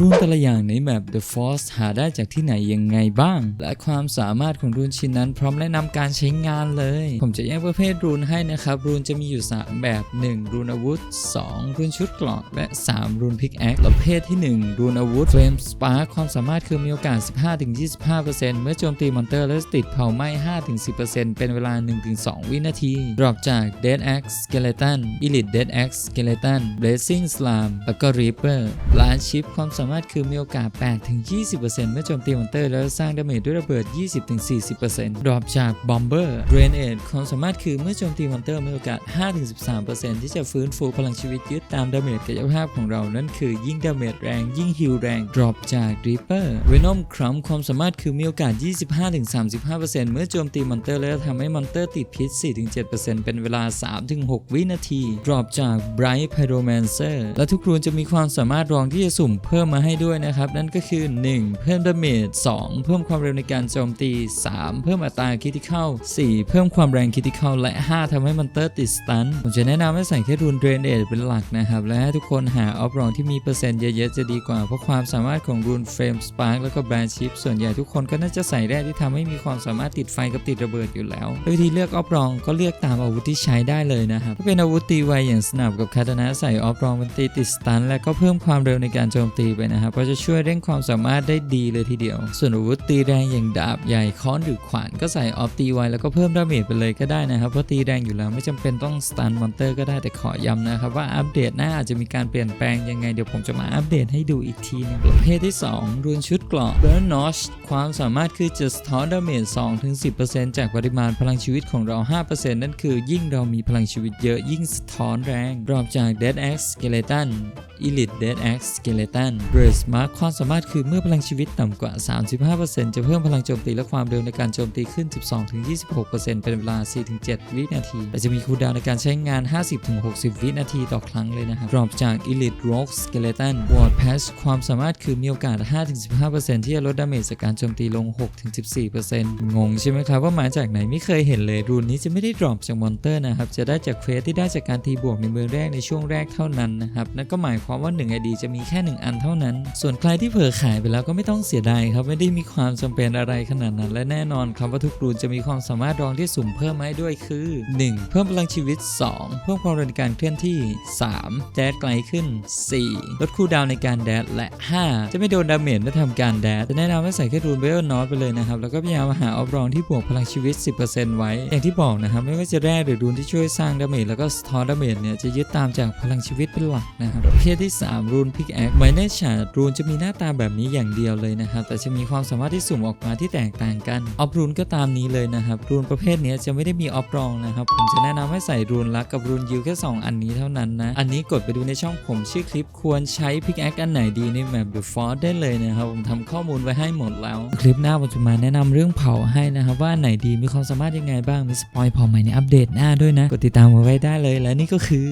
รูนแต่ละอย่างในแมป The Force หาได้จากที่ไหนยังไงบ้าง และความสามารถของรูนชิ้นนั้นพร้อมแนะนำการใช้งานเลย ผมจะแยกประเภทรูนให้นะครับ รูนจะมีอยู่ 3 แบบ 1. รูนอาวุธ 2. รูนชุดเกราะและ 3. รูนพิกแอคประเภทที่ 1 รูนอาวุธ Flame Spark ความสามารถคือมีโอกาส 15-25%เมื่อโจมตีมอนเตอร์แล้วติดเผาไหม้ 5-10%เป็นเวลา 1-2 วินาทีดรอปจาก Dead Axe Skeleton Elite Dead Axe Skeleton Blazing Slam แล้วก็ Reaper ลานชิปความสาามารถคือมีโอกาส 8-20%เมื่อโจมตีมอนเตอร์ แล้วสร้างดาเมจด้วยระเบิด 20-40%ดรอปจาก Bomber Grenade ความสามารถคือเมื่อโจมตีมอนเตอร์มีโอกาส 5-13%ที่จะฟื้นฟูพลังชีวิตยึดตามดาเมจกายภาพของเรานั่นคือยิ่งดาเมจแรงยิ่งฮิลแรงดรอปจาก Reaper Venom Crump ความสามารถคือมีโอกาส 25-35%เมื่อโจมตีมอนเตอร์ แล้วทำให้มอนเตอร์ติดพิษ 4-7%เป็นเวลา 3-6 วินาทีดรอปจาก Bright Pyromancer และทุกรูนจะมีความสามารถรองที่จะสุ่มเพิ่มมาให้ด้วยนะครับ นั่นก็คือ 1. เพิ่มดาเมจ 2. เพิ่มความเร็วในการโจมตี 3. เพิ่มอัตราคิติค a l 4. เพิ่มความแรงคิติค a l และ 5ทำให้มอนเตอร์ติดสตันผมจะแนะนำให้ใส่แค่รูนเดรนเอทเป็นหลักนะครับ และให้ทุกคนหาออฟรองที่มีเปอร์เซ็นต์เยอะๆจะดีกว่า เพราะความสามารถของรูนเฟรมสปาร์กแล้วก็แบรนชิปส่วนใหญ่ทุกคนก็น่าจะใส่แร่ที่ทำให้มีความสามารถติดไฟกับติดระเบิดอยู่แล้ววิธีเลือกออฟรองก็เลือกตามอาวุธที่ใช้ได้เลยนะครับถ้าเป็นอาวุธตีไวอย่างสนับกับคาตานะใส่ออฟรองเป็นตีติดสตันและก็เพิ่มความเร็วในการโจมตีไปนะครับก็จะช่วยเร่งความสามารถได้ดีเลยทีเดียว ส่วนอาวุธตีแรงอย่างดาบใหญ่ค้อนหรือขวานก็ใส่ออฟตีไวแล้วก็เพิ่มดาเมจไปเลยก็ได้นะครับเพราะตีแรงอยู่แล้วไม่จำเป็นต้องสตันมอนเตอร์ก็ได้แต่ขอย้ำนะครับว่าอัปเดตหน้าอาจจะมีการเปลี่ยนแปลงยังไงเดี๋ยวผมจะมาอัปเดตให้ดูอีกทีหนึงประเภทที่ 2รูนชุดเกราะ Burn Notch ความสามารถคือจะสะท้อนดาเมจ2-10%จากปริมาณพลังชีวิตของเรา 5%นั่นคือยิ่งเรามีพลังชีวิตเยอะยิ่งสะท้อนแรงรอบจาก Dead Axe Skeleton Elite Dead Axe Skeleton Brace Mark ความสามารถคือเมื่อพลังชีวิตต่ำกว่า 35%จะเพิ่มพลังโจมตีและความเร็วในการโจมตีขึ้น 12-26%เป็นเวลา 4-7 วินาที แต่จะมีคูลดาวน์ในการใช้งาน 50-60 วินาทีต่อครั้งเลยนะครับ Drop จาก Elite Rogue Skeleton Ward Patch ความสามารถคือมีโอกาส 5-15%ที่จะลดดาเมจจากการโจมตีลง 6-14%งงใช่ไหมครับว่ามาจากไหนไม่เคยเห็นเลยรูนนี้จะไม่ได้ drop จากมอนเตอร์นะครับ จะได้จากเควสที่ได้จากการตีบวกในเมืองแรกในช่วงแรกเท่านั้นนะครับ นั่นก็หมายความว่า1 ID จะมีแค่ 1 อันเท่านั้นส่วนใครที่เผลอขายไปแล้วก็ไม่ต้องเสียดายครับไม่ได้มีความจำเป็นอะไรขนาดนั้น และแน่นอนครับว่าทุกรูนจะมีความสามารถรองที่สุ่มเพิ่มมาให้ด้วยคือ 1. เพิ่มพลังชีวิต 2. เพิ่มความเร็วในการเคลื่อนที่ 3. แดดไกลขึ้น 4. ลดคูลดาวในการแดดและ 5 จะไม่โดนดาเมจเมื่อทำการแดดจะแนะนำให้ใส่แค่รูนเวลนอตไปเลยนะครับ แล้วก็พยายามหาออฟรองที่บวกพลังชีวิต 10%ไว้ อย่างที่บอกนะครับ ไม่ว่าจะแร่หรือรูนที่ช่วยสร้างดาเมจแล้วก็สท้อนดาเมจเนี่ยจะยึดตามจากพลังชีวิตเป็นหลักนะครับประเภทที่ 3 รูนพิกแอคไมเนชารูนจะมีหน้าตาแบบนี้อย่างเดียวเลยนะครับ แต่จะมีความสามารถที่สุ่มออกมาที่แตกต่างกัน ออฟรูนก็ตามนี้เลยนะครับ รูนประเภทนี้จะไม่ได้มีออฟรองนะครับ ผมจะแนะนำให้ใส่รูนลักกับรูนยิวแค่ 2 อันนี้เท่านั้นนะ อันนี้กดไปดูในช่องผมชื่อคลิปควรใช้พิกแอคอันไหนดีในแมป The Force ได้เลยนะครับ ผมทำข้อมูลไว้ให้หมดแล้ว คลิปหน้าผมจะมาแนะนำเรื่องเผาให้นะครับว่าอันไหนดีมีความสามารถยังไงบ้างมีสปอยเผาใหม่ในอัปเดตหน้าด้วยนะกดติดตามเอาไว้ได้เลยและนี่ก็คือ